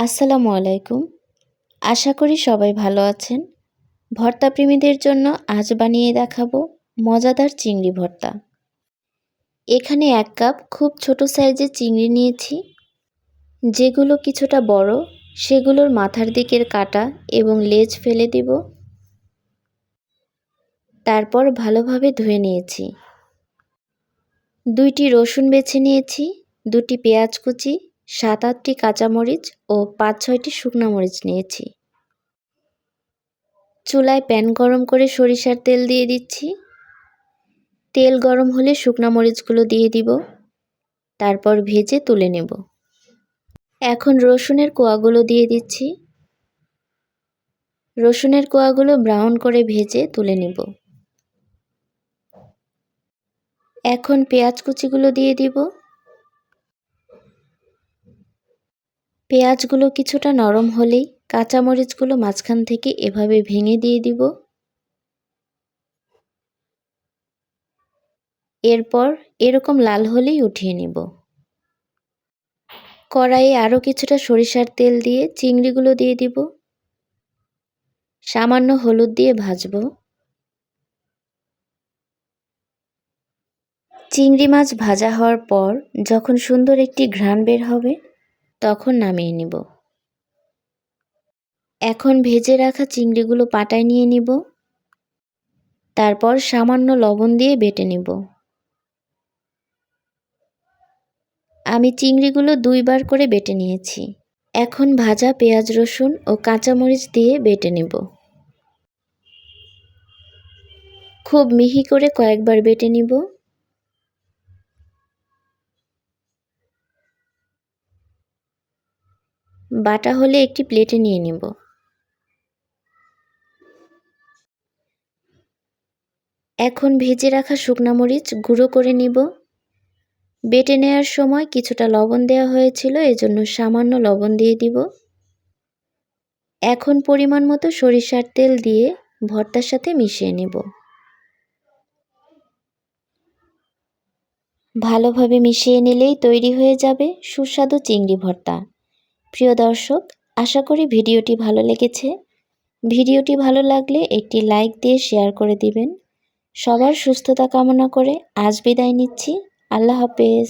আসসালামু আলাইকুম। আশা করি সবাই ভালো আছেন। ভর্তা প্রেমীদের জন্য আজ বানিয়ে দেখাবো মজাদার চিংড়ি ভর্তা। এখানে এক কাপ খুব ছোট সাইজের চিংড়ি নিয়েছি। যেগুলো কিছুটা বড়, সেগুলোর মাথার দিকের কাটা এবং লেজ ফেলে দিব। তারপর ভালোভাবে ধুয়ে নিয়েছি। দুইটি রসুন বেছে নিয়েছি, দুটি পেঁয়াজ কুচি সাত আটটি কাঁচামরিচ ও পাঁচ ছয়টি শুকনো মরিচ নিয়েছি। চুলায় প্যান গরম করে সরিষার তেল দিয়ে দিচ্ছি। তেল গরম হলে শুকনো মরিচগুলো দিয়ে দিব। তারপর ভেজে তুলে নেব। এখন রসুনের কোয়াগুলো দিয়ে দিচ্ছি। রসুনের কোয়াগুলো ব্রাউন করে ভেজে তুলে নেব। এখন পেঁয়াজ কুচিগুলো দিয়ে দিব। পেঁয়াজগুলো কিছুটা নরম হলেই কাঁচামরিচগুলো মাঝখান থেকে এভাবে ভেঙে দিয়ে দিব। এরপর এরকম লাল হলেই উঠিয়ে নিব। কড়াইয়ে আরও কিছুটা সরিষার তেল দিয়ে চিংড়িগুলো দিয়ে দিব। সামান্য হলুদ দিয়ে ভাজব। চিংড়ি মাছ ভাজা হওয়ার পর যখন সুন্দর একটি ঘ্রাণ বের হবে তখন নামিয়ে নিব। এখন ভেজে রাখা চিংড়িগুলো পাটায় নিয়ে নিব। তারপর সামান্য লবণ দিয়ে বেটে নিব। আমি চিংড়িগুলো দুইবার করে বেটে নিয়েছি। এখন ভাজা পেঁয়াজ, রসুন ও কাঁচামরিচ দিয়ে বেটে নেব। খুব মিহি করে কয়েকবার বেটে নিব। বাটা হলে একটি প্লেটে নিয়ে নেব। এখন ভেজে রাখা শুকনা মরিচ গুঁড়ো করে নিব। বেটে নেওয়ার সময় কিছুটা লবণ দেওয়া হয়েছিল, এজন্য সামান্য লবণ দিয়ে দিব। এখন পরিমাণ মতো সরিষার তেল দিয়ে ভর্তার সাথে মিশিয়ে নেব। ভালোভাবে মিশিয়ে নিলেই তৈরি হয়ে যাবে সুস্বাদু চিংড়ি ভর্তা। প্রিয় দর্শক, আশা করি ভিডিওটি ভালো লেগেছে। ভিডিওটি ভালো লাগলে একটি লাইক দিয়ে শেয়ার করে দিবেন। সবার সুস্থতা কামনা করে আজ বিদায় নিচ্ছি। আল্লাহ হাফেজ।